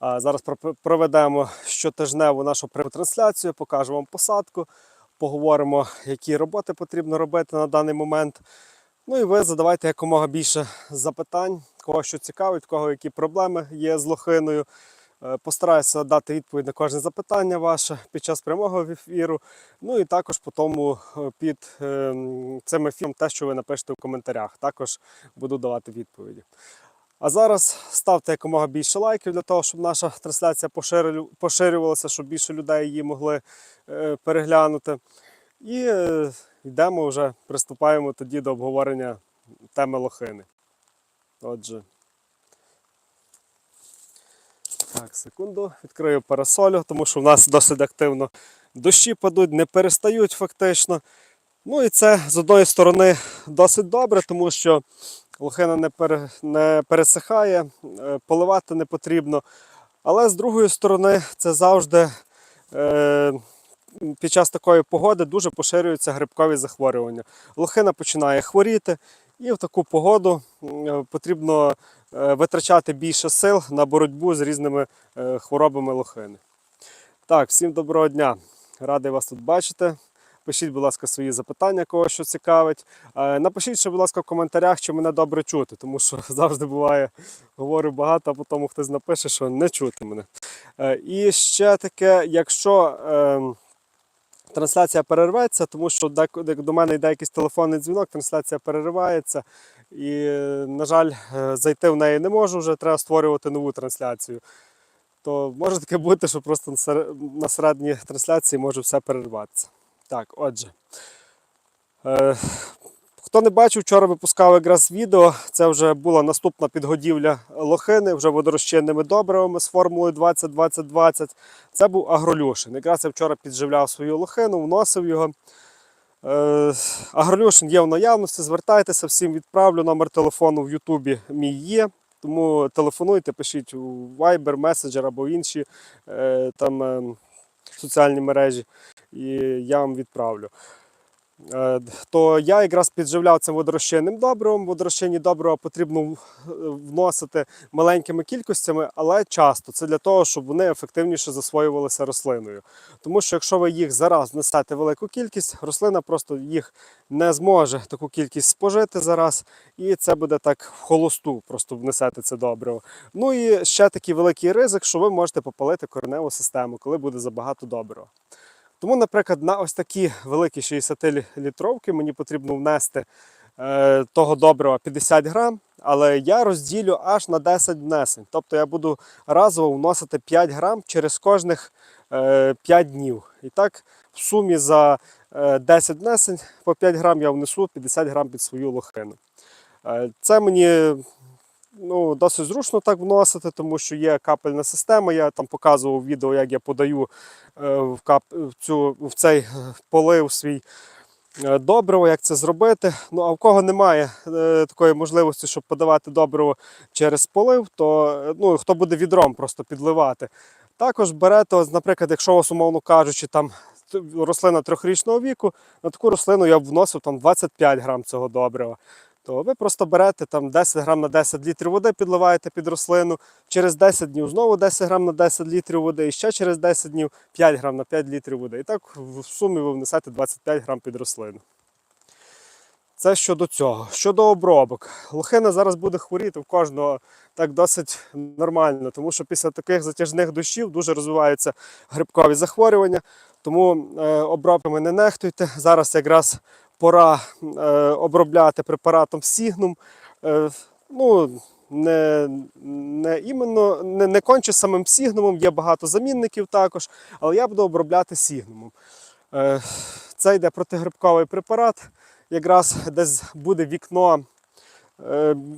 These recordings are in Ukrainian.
Зараз про- проведемо щотижневу нашу трансляцію, покажемо вам посадку, поговоримо, які роботи потрібно робити на даний момент. Ну і ви задавайте якомога більше запитань, кого що цікавить, кого які проблеми є з лохиною. Е, Постараюся дати відповідь на кожне запитання ваше під час прямого ефіру. Ну і також по тому е, під е, м, цим ефіром те, що ви напишете в коментарях, також буду давати відповіді. А зараз ставте якомога більше лайків для того, щоб наша трансляція поширювалася, щоб більше людей її могли е, переглянути. І е, йдемо вже, приступаємо тоді до обговорення теми лохини. Отже. Так, секунду, відкрию парасолю, тому що в нас досить активно дощі падуть, не перестають фактично. Ну і це з одної сторони досить добре, тому що лохина не, пере, не пересихає, е, поливати не потрібно. Але з другої сторони, це завжди е, під час такої погоди дуже поширюються грибкові захворювання. Лохина починає хворіти, і в таку погоду потрібно е, витрачати більше сил на боротьбу з різними е, хворобами лохини. Так, всім доброго дня. Радий вас тут бачити. Пишіть, будь ласка, свої запитання, кого що цікавить. Е, Напишіть, ще, будь ласка, в коментарях, чи мене добре чути, тому що завжди буває, говорю багато, а потім хтось напише, що не чути мене. Е, І ще таке, якщо ем, трансляція перерветься, тому що до мене йде якийсь телефонний дзвінок, трансляція переривається. І, на жаль, е, зайти в неї не можу, вже треба створювати нову трансляцію. То може таке бути, що просто на середній трансляції може все перерватися. Так, отже. Е, Хто не бачив, вчора випускав якраз відео. Це вже була наступна підгодівля лохини, вже водорозчинними добривами з формулою 20-20-20. Це був агролюшин. Якраз я вчора підживляв свою лохину, вносив його. Е, Агролюшин є в наявності, звертайтеся, всім відправлю. Номер телефону в Ютубі мій є. Тому телефонуйте, пишіть у Viber, Messenger або інші е, там, е, соціальні мережі, і я вам відправлю. Е, То я якраз підживляв цим водорозчинним добривом. Водорозчинні добрива потрібно вносити маленькими кількостями, але часто. Це для того, щоб вони ефективніше засвоювалися рослиною. Тому що якщо ви їх зараз внесете велику кількість, рослина просто їх не зможе таку кількість спожити зараз, і це буде так в холосту, просто внесете це добриво. Ну і ще такий великий ризик, що ви можете попалити кореневу систему, коли буде забагато добрива. Тому, наприклад, на ось такі великі 60-літровки мені потрібно внести е, того добрива 50 грам, але я розділю аж на 10 внесень. Тобто я буду разово вносити 5 грам через кожних е, 5 днів. І так, в сумі за е, 10 внесень по 5 грам я внесу 50 грам під свою лохину. Е, це мені ну, досить зручно так вносити, тому що є капельна система. Я там показував відео, як я подаю е, в, кап... в, цю... в цей е, полив свій е, добриво, як це зробити. Ну, а в кого немає такої можливості, щоб подавати добриво через полив, то ну, хто буде відром просто підливати. Також берете, наприклад, якщо у вас, умовно кажучи, там рослина трьохрічного віку, на таку рослину я б вносив там 25 грам цього добрива. То ви просто берете там 10 грам на 10 літрів води, підливаєте під рослину. Через 10 днів знову 10 грам на 10 літрів води, і ще через 10 днів 5 грам на 5 літрів води. І так в сумі ви внесете 25 грам під рослину. Це щодо цього. Щодо обробок. Лохина зараз буде хворіти в кожного так досить нормально, тому що після таких затяжних дощів дуже розвиваються грибкові захворювання. Тому е, обробками не нехтуйте. Зараз якраз пора е, обробляти препаратом Сігнум. Е, ну, не, не іменно не, не конче самим сігнумом, є багато замінників також, але я буду обробляти сігнумом. Е, це йде протигрибковий препарат. Якраз десь буде вікно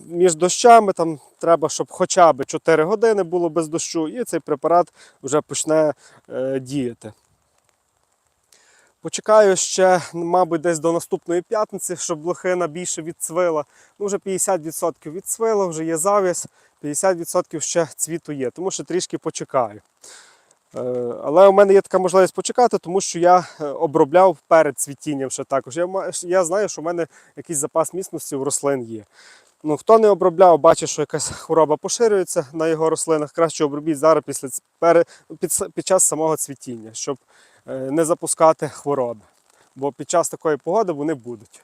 між дощами. Там треба, щоб хоча б 4 години було без дощу, і цей препарат вже почне діяти. Почекаю ще, мабуть, десь до наступної п'ятниці, щоб лохина більше відцвила. Ну, вже 50% відцвило, вже є завіс, 50% ще цвіту є, тому що трішки почекаю. Е, Але у мене є така можливість почекати, тому що я е, обробляв перед цвітінням ще також. Я, я знаю, що в мене якийсь запас міцності у рослин є. Ну, хто не обробляв, бачить, що якась хвороба поширюється на його рослинах, краще обробіть зараз після під, під час самого цвітіння, щоб не запускати хвороби. Бо під час такої погоди вони будуть.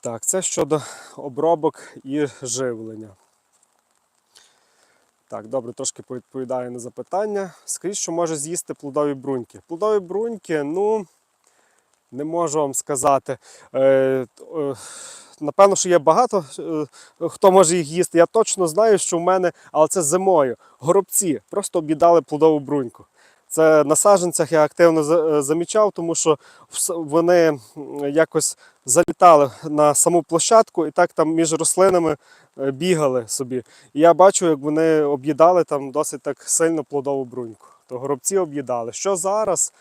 Так, це щодо обробок і живлення. Так, добре, трошки повідповідаю на запитання. Скажіть, що може з'їсти плодові бруньки. Плодові бруньки, ну, не можу вам сказати. Е, е, напевно, що є багато, е, хто може їх їсти. Я точно знаю, що в мене, але це зимою. Горобці просто об'їдали плодову бруньку. Це на саджанцях я активно е, замічав, тому що вони якось залітали на саму площадку і так там між рослинами е, бігали собі. І я бачу, як вони об'їдали там досить так сильно плодову бруньку. То горобці об'їдали. Що зараз?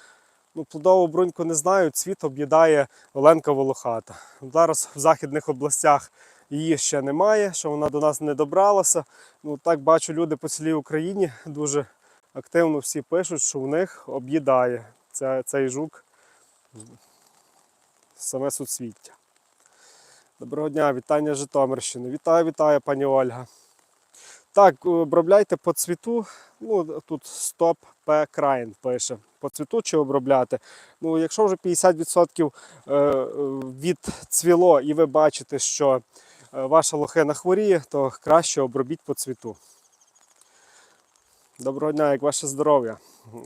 Ну, плодову бруньку не знаю, цвіт об'їдає Оленка Волохата. Зараз в західних областях її ще немає, що вона до нас не добралася. Ну, так бачу, люди по цілій Україні дуже активно всі пишуть, що в них об'їдає цей жук саме суцвіття. Доброго дня, вітання Житомирщини. Вітаю, вітаю, пані Ольга. Так, обробляйте по цвіту. Ну, тут стоп П Крайн пише. По цвіту чи обробляти. Ну, якщо вже 50% е, е, відцвіло і ви бачите, що е, ваша лохина хворіє, то краще обробіть по цвіту. Доброго дня, як ваше здоров'я?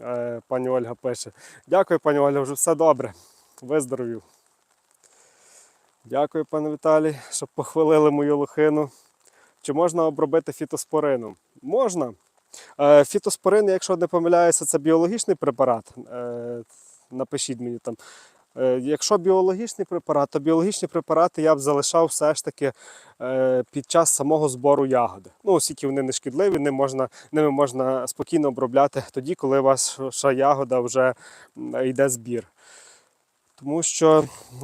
Е, Пані Ольга пише. Дякую, пані Ольга, вже все добре. Виздоровів. Дякую, пане Віталій, що похвалили мою лохину. Чи можна обробити фітоспорином? Можна. Е, Фітоспорин, якщо не помиляюся, це біологічний препарат. Е, Напишіть мені там. Е, Якщо біологічний препарат, то біологічні препарати я б залишав все ж таки е, під час самого збору ягоди. Ну, оскільки вони не шкідливі, ними можна, ними можна спокійно обробляти тоді, коли ваша ягода вже йде збір. Тому що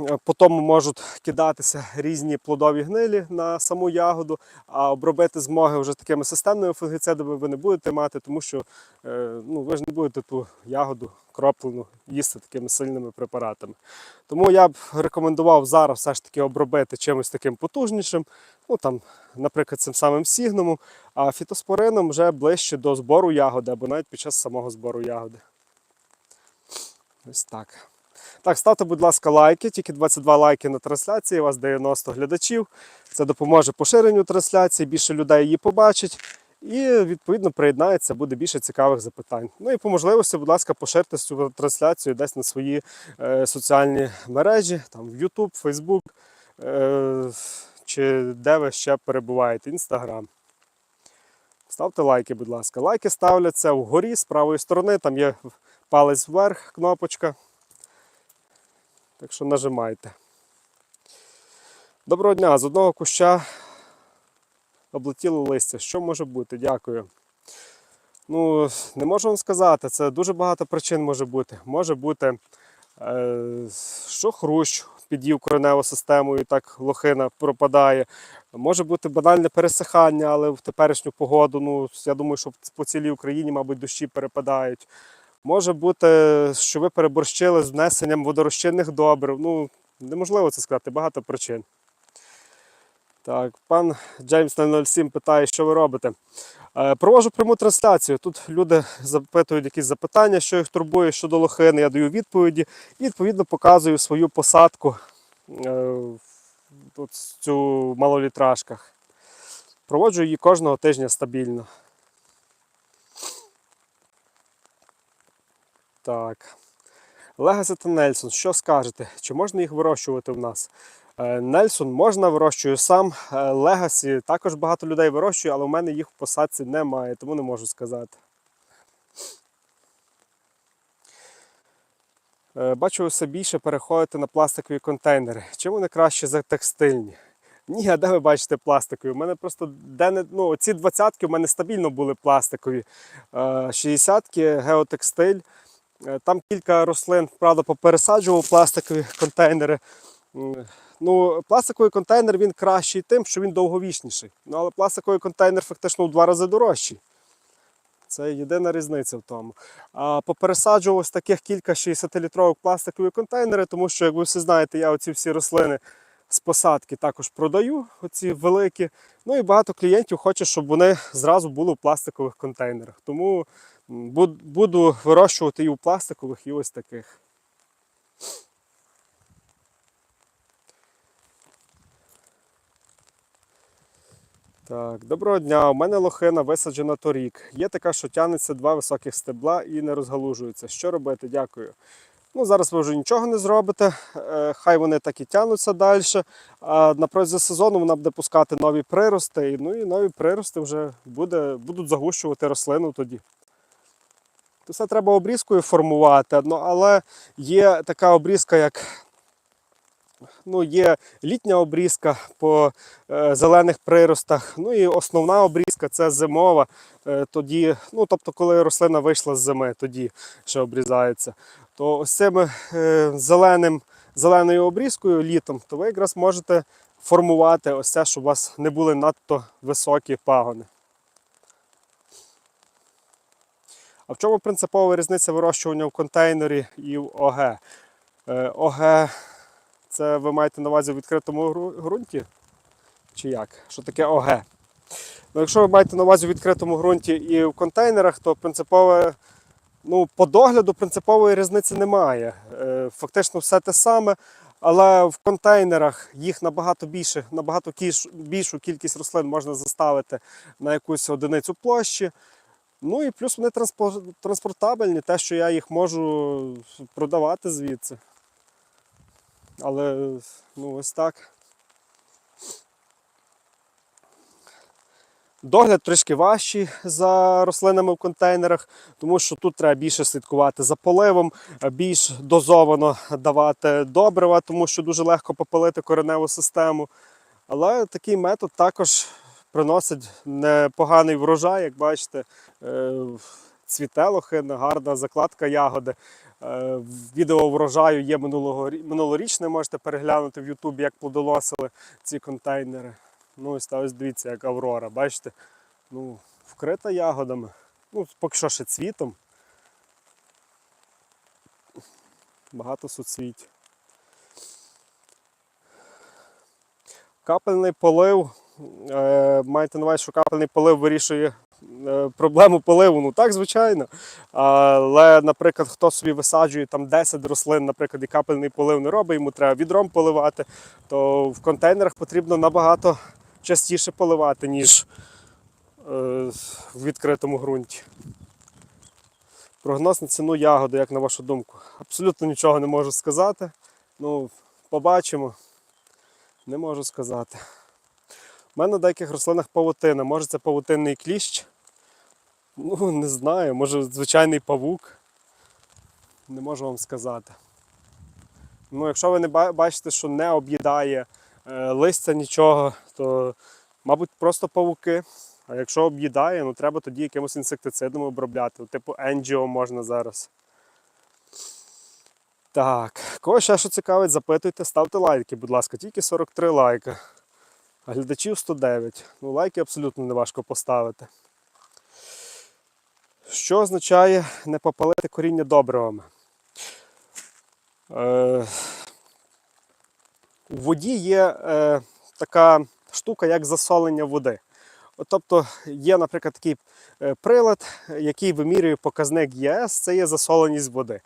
е, по тому можуть кидатися різні плодові гнилі на саму ягоду, а обробити змоги вже такими системними фунгіцидами ви не будете мати, тому що е, ну, ви ж не будете ту ягоду кроплену їсти такими сильними препаратами. Тому я б рекомендував зараз все ж таки обробити чимось таким потужнішим, ну там, наприклад, цим самим сігнумом, а фітоспорином вже ближче до збору ягоди або навіть під час самого збору ягоди. Ось так. Так, ставте, будь ласка, лайки. Тільки 22 лайки на трансляції, у вас 90 глядачів. Це допоможе поширенню трансляції, більше людей її побачить. І відповідно приєднається, буде більше цікавих запитань. Ну і по можливості, будь ласка, поширте цю трансляцію десь на свої е, соціальні мережі, там в YouTube, Facebook, е, чи де ви ще перебуваєте, Instagram. Ставте лайки, будь ласка. Лайки ставляться вгорі з правої сторони, там є палець вверх, кнопочка. Так що нажимайте. Доброго дня! З одного куща облетіло листя. Що може бути? Дякую. Ну, не можу вам сказати, це дуже багато причин може бути. Може бути, е, що хрущ під'їв кореневу систему і так лохина пропадає. Може бути банальне пересихання, але в теперішню погоду, ну, я думаю, що по цілій Україні, мабуть, дощі перепадають. Може бути, що ви переборщили з внесенням водорозчинних добрив. Ну, неможливо це сказати, багато причин. Так, пан Джеймс 007 питає, що ви робите. Е, Провожу пряму трансляцію. Тут люди запитують якісь запитання, що їх турбує щодо лохини. Я даю відповіді і відповідно показую свою посадку е, тут, цю малолітражках. Проводжу її кожного тижня стабільно. Так. Легаси та Нельсон, що скажете? Чи можна їх вирощувати в нас? Е, Нельсон можна, вирощую сам. Е, Легасі також багато людей вирощує, але в мене їх в посадці немає, тому не можу сказати. Е, Бачу, все більше переходити на пластикові контейнери. Чим вони краще за текстильні? Ні, а де ви бачите пластикові? У мене просто де не, ну, ці двадцятки у мене стабільно були пластикові. Е, 60-ки геотекстиль. Е, Там кілька рослин, правда, попересаджував пластикові контейнери. Ну, пластиковий контейнер він кращий тим, що він довговічніший. Ну, але пластиковий контейнер фактично в два рази дорожчий. Це єдина різниця в тому. А попересаджував ось таких кілька 60-літрових пластикових контейнери, тому що, як ви всі знаєте, я оці всі рослини з посадки також продаю, оці великі. Ну і багато клієнтів хоче, щоб вони зразу були в пластикових контейнерах. Тому буду вирощувати і у пластикових, і ось таких. Так, доброго дня. У мене лохина висаджена торік. Є така, що тягнеться два високих стебла і не розгалужується. Що робити? Дякую. Ну, зараз ви вже нічого не зробите. Е, Хай вони так і тягнуться далі. А протязі сезону вона буде пускати нові прирости. Ну і нові прирости вже буде, будуть загущувати рослину тоді. Це треба обрізкою формувати, але є така обрізка, як ну, є літня обрізка по е, зелених приростах. Ну і основна обрізка це зимова. Е, тоді, ну, тобто, коли рослина вийшла з зими, тоді ще обрізається. То ось цим е, зеленим, зеленою обрізкою літом, то ви якраз можете формувати ось це, щоб у вас не були надто високі пагони. А в чому принципова різниця вирощування в контейнері і в ОГ? ОГ це ви маєте на увазі в відкритому ґрунті? Чи як? Що таке ОГ? Ну, якщо ви маєте на увазі в відкритому ґрунті і в контейнерах, то принципове, ну, по догляду принципової різниці немає. Е, Фактично все те саме, але в контейнерах їх набагато більше, набагато більшу кількість рослин можна заставити на якусь одиницю площі. Ну і плюс вони транспортабельні, те, що я їх можу продавати звідси. Але ну ось так. Догляд трішки важчий за рослинами в контейнерах, тому що тут треба більше слідкувати за поливом, більш дозовано давати добрива, тому що дуже легко попалити кореневу систему. Але такий метод також приносить непоганий врожай, як бачите, е, цвіте лохина, гарна закладка ягоди. Е, Відео врожаю є минулорічне, можете переглянути в Ютубі, як плодоносили ці контейнери. Ну, ось та ось дивіться, як Аврора, бачите? Ну, вкрита ягодами. Ну, поки що ще цвітом. Багато суцвіть. Капельний полив. Е, маєте на увазі, що капельний полив вирішує проблему поливу. Ну так, звичайно. Але, наприклад, хто собі висаджує там 10 рослин, наприклад, і капельний полив не робить, йому треба відром поливати, то в контейнерах потрібно набагато частіше поливати, ніж е, в відкритому ґрунті. Прогноз на ціну ягоди, як на вашу думку. Абсолютно нічого не можу сказати. Ну, побачимо. Не можу сказати. У мене на деяких рослинах павутина. Може це павутинний кліщ? Ну, не знаю, може звичайний павук. Не можу вам сказати. Ну, якщо ви не бачите, що не об'їдає е, листя нічого, то, мабуть, просто павуки. А якщо об'їдає, ну треба тоді якимось інсектицидом обробляти. Типу енджіо можна зараз. Так, кого ще що цікавить, запитуйте, ставте лайки, будь ласка, тільки 43 лайка. А глядачів 109. Ну, лайки абсолютно не важко поставити. Що означає не попалити коріння добривами? Е, у воді є е, така штука, як засолення води. От, тобто є, наприклад, такий е, прилад, який вимірює показник ЄС, це є засоленість води.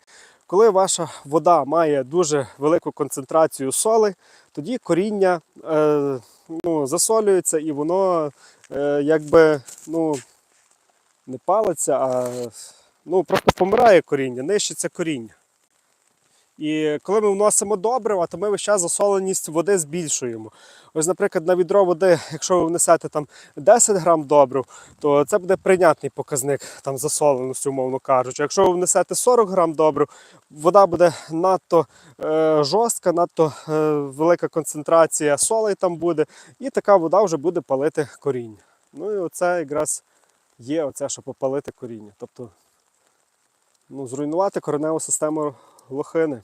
Коли ваша вода має дуже велику концентрацію соли, тоді коріння е, ну, засолюється і воно е, якби ну, не палиться, а ну, просто помирає коріння, нищиться коріння. І коли ми вносимо добрива, то ми весь час засоленість води збільшуємо. Ось, наприклад, на відро води, якщо ви внесете там 10 грам добрив, то це буде прийнятний показник там, засоленості, умовно кажучи. Якщо ви внесете 40 грам добрив, вода буде надто е, жорстка, надто е, велика концентрація солей там буде, і така вода вже буде палити коріння. Ну і оце якраз є оце, що попалити коріння. Тобто ну, зруйнувати кореневу систему лохини.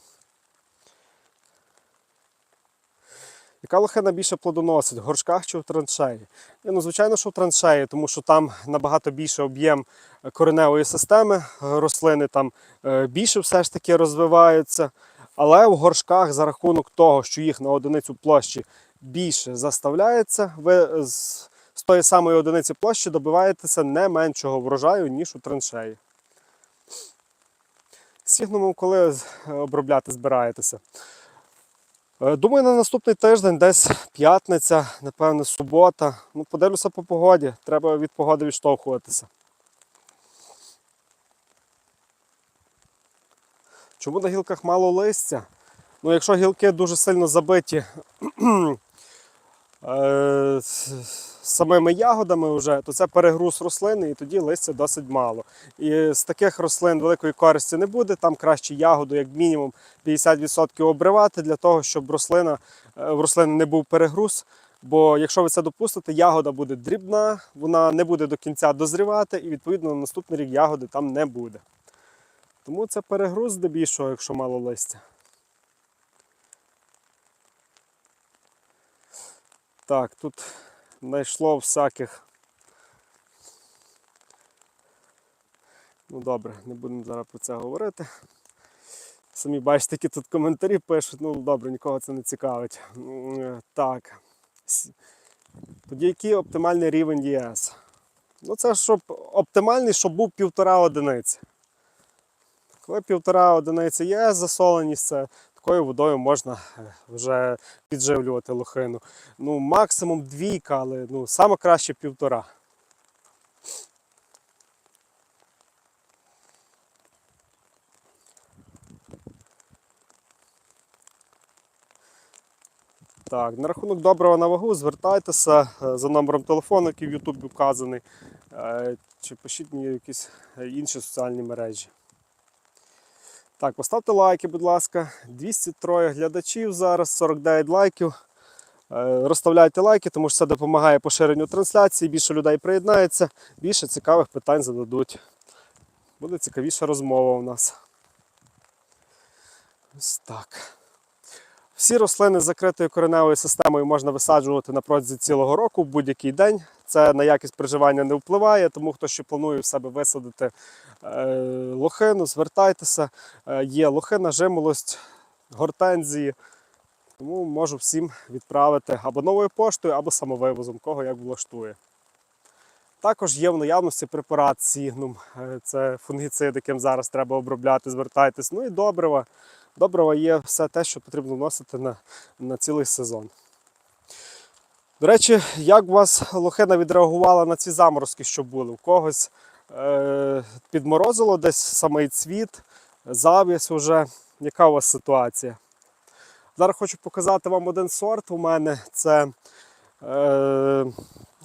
Яка лохина більше плодоносить, в горшках чи в траншеї? Ні, ну, звичайно, що в траншеї, тому що там набагато більше об'єм кореневої системи, рослини там е, більше все ж таки розвиваються. Але в горшках за рахунок того, що їх на одиницю площі більше заставляється, ви з, з тої самої одиниці площі добиваєтеся не меншого врожаю, ніж у траншеї. Сігнумом коли обробляти збираєтеся? Е, Думаю, на наступний тиждень, десь п'ятниця, напевне, субота. Ну, подивлюся по погоді. Треба від погоди відштовхуватися. Чому на гілках мало листя? Ну, якщо гілки дуже сильно забиті е, с- самими ягодами, вже, то це перегруз рослини, і тоді листя досить мало. І з таких рослин великої користі не буде. Там краще ягоду, як мінімум, 50% обривати для того, щоб рослина, е, в рослини не був перегруз. Бо якщо ви це допустите, ягода буде дрібна, вона не буде до кінця дозрівати, і відповідно на наступний рік ягоди там не буде. Тому це перегруз здебільшого, якщо мало листя. Так, тут знайшло всяких. Ну добре, не будемо зараз про це говорити. Самі бачите, які тут коментарі пишуть, ну добре, нікого це не цікавить. Е, Так. Тоді який оптимальний рівень ЄС? Ну це щоб оптимальний, щоб був півтора одиниці. Коли півтора одиниці є засоленість, це такою водою можна е, вже підживлювати лохину. Ну, максимум двійка, але ну, саме краще півтора. Так, на рахунок доброго на вагу звертайтеся е, за номером телефону, який в YouTube вказаний, е, чи пишіть мені якісь інші соціальні мережі. Так, поставте лайки, будь ласка. 203 глядачів зараз, 49 лайків. Е, Розставляйте лайки, тому що це допомагає поширенню трансляції, більше людей приєднається, більше цікавих питань зададуть. Буде цікавіша розмова у нас. Ось так. Всі рослини з закритою кореневою системою можна висаджувати на протязі цілого року в будь-який день. Це на якість проживання не впливає, тому хто ще планує в себе висадити е, лохину, звертайтеся. Е, є лохина, жимолость, гортензії. Тому можу всім відправити або новою поштою, або самовивозом, кого як влаштує. Також є в наявності препарат Сігнум. Е, Це фунгіцид, яким зараз треба обробляти, звертайтесь. Ну і добрива. Добрива є все те, що потрібно вносити на, на цілий сезон. До речі, як у вас лохина відреагувала на ці заморозки, що були? У когось е, підморозило десь самий цвіт, завіс уже. Яка у вас ситуація? Зараз хочу показати вам один сорт. У мене це е,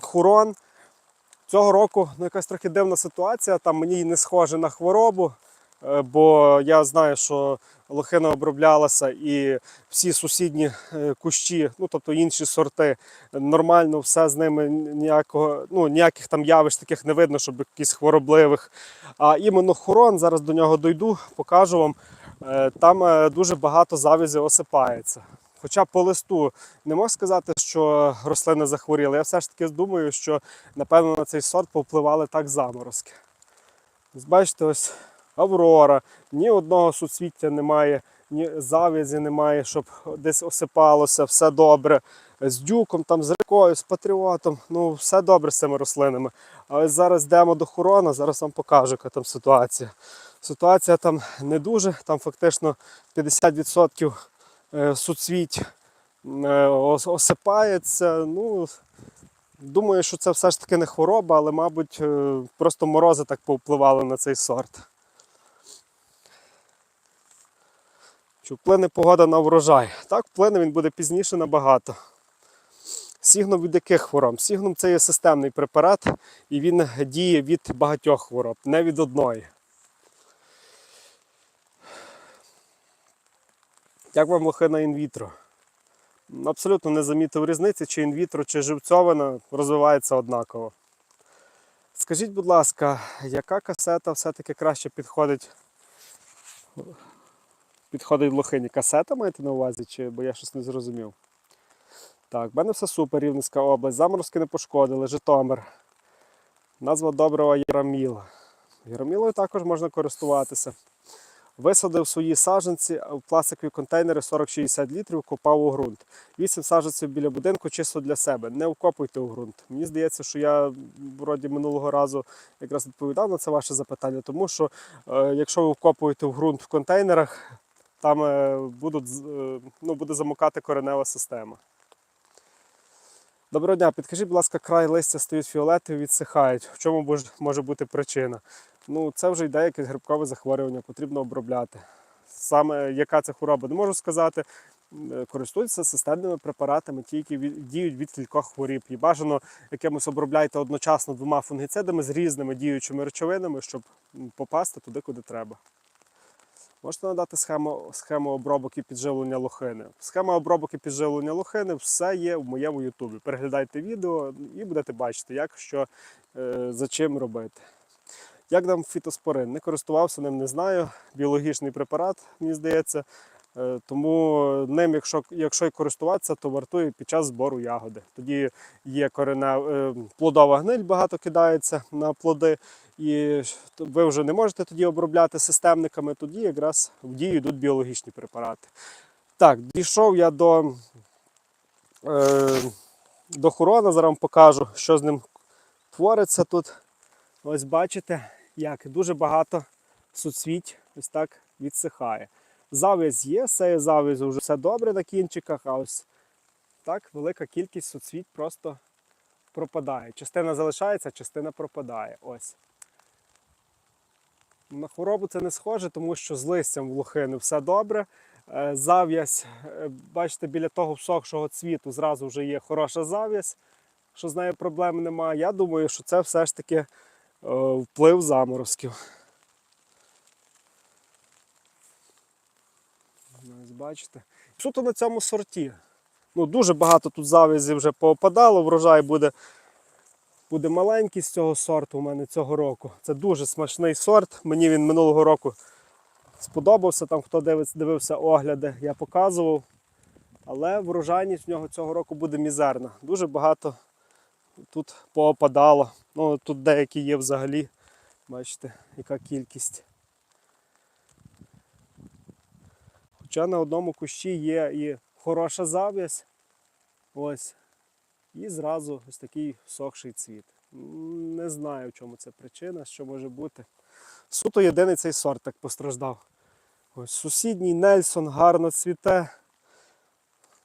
хурон. Цього року ну, якась трохи дивна ситуація. Там мені не схоже на хворобу, бо я знаю, що лохина оброблялася і всі сусідні е, кущі, ну тобто інші сорти, нормально все з ними ніякого, ну, ніяких там явищ таких не видно, щоб якихось хворобливих. А іменно хурон, зараз до нього дойду, покажу вам. Е, Там е, дуже багато завязі осипається. Хоча по листу не можу сказати, що рослини захворіли. Я все ж таки думаю, що напевно на цей сорт повпливали так заморозки. Ось бачите, ось Аврора, ні одного суцвіття немає, ні завязі немає, щоб десь осипалося, все добре. З дюком, там, з рекою, з патріотом, ну все добре з цими рослинами. А ось зараз йдемо до хорона, зараз вам покажу, яка там ситуація. Ситуація там не дуже, там фактично 50% е, суцвіть е, осипається. Ну, думаю, що це все ж таки не хвороба, але, мабуть, е, просто морози так повпливали на цей сорт. Чи вплине погода на врожай? Так, вплине він буде пізніше набагато. Сігном від яких хвороб? Сігном це є системний препарат, і він діє від багатьох хвороб, не від одної. Як вам лохина інвітро? Абсолютно не замітив різниці, чи інвітро, чи живцьовина розвивається однаково. Скажіть, будь ласка, яка касета все-таки краще підходить? Підходить лохині? Касета маєте на увазі, чи бо я щось не зрозумів? Так, в мене все супер, Рівненська область. Заморозки не пошкодили, Житомир. Назва доброго Яроміла. Яромілою також можна користуватися. Висадив свої саджанці в пластикові контейнери 40-60 літрів, копав у ґрунт. Вісім саджанців біля будинку чисто для себе. Не вкопуйте у ґрунт. Мені здається, що я вроді минулого разу якраз відповідав на це ваше запитання, тому що е, якщо ви вкопуєте в ґрунт в контейнерах, там е, будуть, е, ну, буде замокати коренева система. Доброго дня, підкажіть, будь ласка, край листя стають фіолетові, відсихають. В чому може бути причина? Ну, це вже йде якесь грибкове захворювання, потрібно обробляти. Саме яка це хвороба, не можу сказати. Е, Користуйтеся системними препаратами, ті, які діють від кількох хворіб. І бажано якимось обробляйте одночасно двома фунгіцидами з різними діючими речовинами, щоб попасти туди, куди треба. Можете надати схему, схему обробок і підживлення лохини. Схема обробок і підживлення лохини все є в моєму Ютубі. Переглядайте відео і будете бачити, як що е, за чим робити. Як нам фітоспорин? Не користувався ним, не знаю. Біологічний препарат, мені здається. Е, Тому ним, якщо, якщо і користуватися, то вартує під час збору ягоди. Тоді є корена, е, плодова гниль, багато кидається на плоди, і ви вже не можете тоді обробляти системниками, тоді якраз в дію йдуть біологічні препарати. Так, дійшов я до, е, до хурона, зараз вам покажу, що з ним твориться тут. Ось бачите, як дуже багато суцвіть ось так відсихає. Завязь є, з цією вже все добре на кінчиках, а ось так велика кількість суцвіть просто пропадає. Частина залишається, частина пропадає. Ось. На хворобу це не схоже, тому що з листям в лохини все добре. Е, Зав'язь, е, бачите, біля того всохшого цвіту зразу вже є хороша зав'язь, що з нею проблем немає. Я думаю, що це все ж таки е, вплив заморозків. Ось бачите. Суто на цьому сорті. Ну, дуже багато тут завязі вже поопадало, врожай буде, буде маленький з цього сорту у мене цього року. Це дуже смачний сорт. Мені він минулого року сподобався. Там хто дивиться, дивився огляди, я показував. Але врожайність в нього цього року буде мізерна. Дуже багато тут поопадало. Ну, тут деякі є взагалі. Бачите, яка кількість. Хоча на одному кущі є і хороша зав'язь. Ось. І зразу ось такий сохший цвіт. Не знаю, в чому це причина, що може бути. Суто єдиний цей сорт так постраждав. Ось сусідній Нельсон гарно цвіте.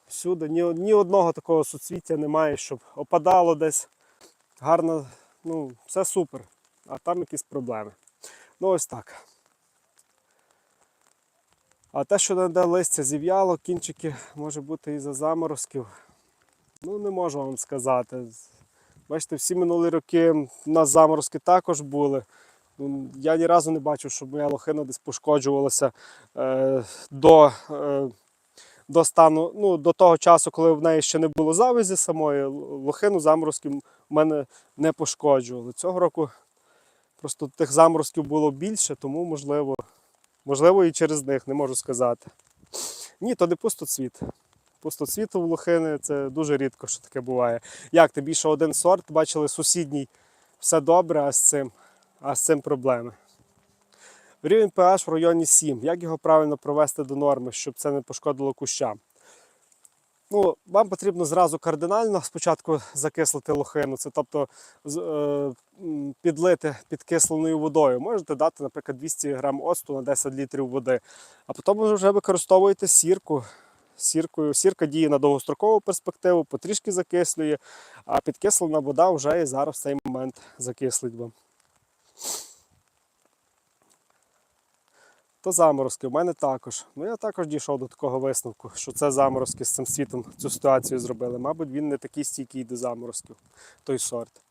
Всюди ні, ні одного такого суцвіття немає, щоб опадало десь. Гарно, ну, все супер. А там якісь проблеми. Ну ось так. А те, що де листя зів'яло, кінчики може бути і за заморозків. Ну, не можу вам сказати. Бачите, всі минулі роки у нас заморозки також були. Ну, Я ні разу не бачив, щоб моя лохина десь пошкоджувалася е, до, е, до стану, ну, до того часу, коли в неї ще не було завязі самої, лохину заморозки в мене не пошкоджували. Цього року просто тих заморозків було більше, тому можливо, можливо і через них, не можу сказати. Ні, то не пустоцвіт. Пустоцвіт у лохини це дуже рідко, що таке буває. Як ти більше один сорт, бачили сусідній, все добре, а з цим, а з цим проблеми. Рівень pH в районі 7. Як його правильно провести до норми, щоб це не пошкодило кущам? Ну, вам потрібно зразу кардинально спочатку закислити лохину, це тобто е, підлити підкисленою водою. Можете дати, наприклад, 200 грам оцту на 10 літрів води, а потім вже використовуєте сірку. Сіркою. Сірка діє на довгострокову перспективу, потрішки закислює, а підкислена вода вже і зараз в цей момент закислить вам. То заморозки в мене також. Ну я також дійшов до такого висновку, що це заморозки з цим світом цю ситуацію зробили. Мабуть, він не такий стійкий до заморозків, той сорт.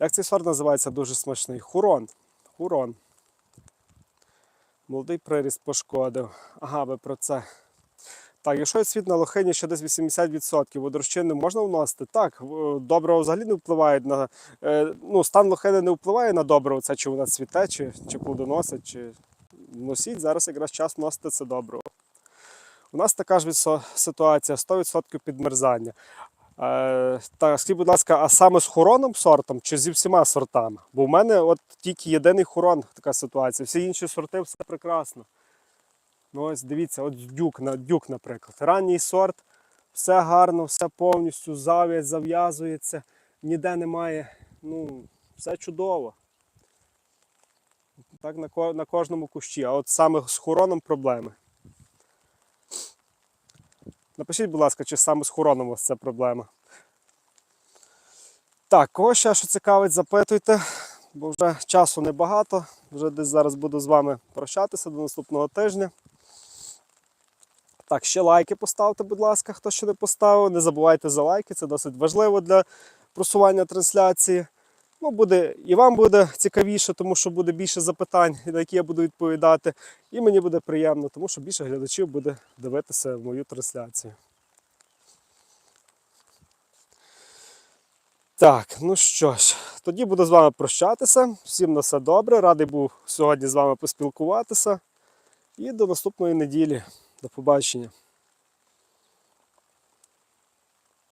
Як цей сорт називається дуже смачний? Хурон. Хурон. Молодий приріст пошкодив. Ага, ви про це. Так, якщо є цвіт на лохині ще десь 80%, водорозчини можна вносити? Так, в- добриво взагалі не впливає на. е, ну, стан лохини не впливає на добриво, це чи вона цвіте, чи, чи плодоносить, чи носіть. Зараз якраз час вносити це добриво. У нас така ж ситуація 100% підмерзання. Е, так, скажіть, будь ласка, а саме з хороном сортом чи зі всіма сортами? Бо в мене от тільки єдиний хорон така ситуація. Всі інші сорти все прекрасно. Ну ось дивіться, от дюк, дюк, наприклад. Ранній сорт, все гарно, все повністю зав'язується, ніде немає. Ну, все чудово. Так на, на кожному кущі. А от саме з хороном проблеми. Напишіть, будь ласка, чи саме з хороном у вас це проблема. Так, кого ще що цікавить, запитуйте, бо вже часу небагато. Вже десь зараз буду з вами прощатися до наступного тижня. Так, ще лайки поставте, будь ласка, хто ще не поставив. Не забувайте за лайки, це досить важливо для просування трансляції. Ну, буде, і вам буде цікавіше, тому що буде більше запитань, на які я буду відповідати. І мені буде приємно, тому що більше глядачів буде дивитися в мою трансляцію. Так, ну що ж, тоді буду з вами прощатися. Всім на все добре. Радий був сьогодні з вами поспілкуватися. І до наступної неділі. До побачення.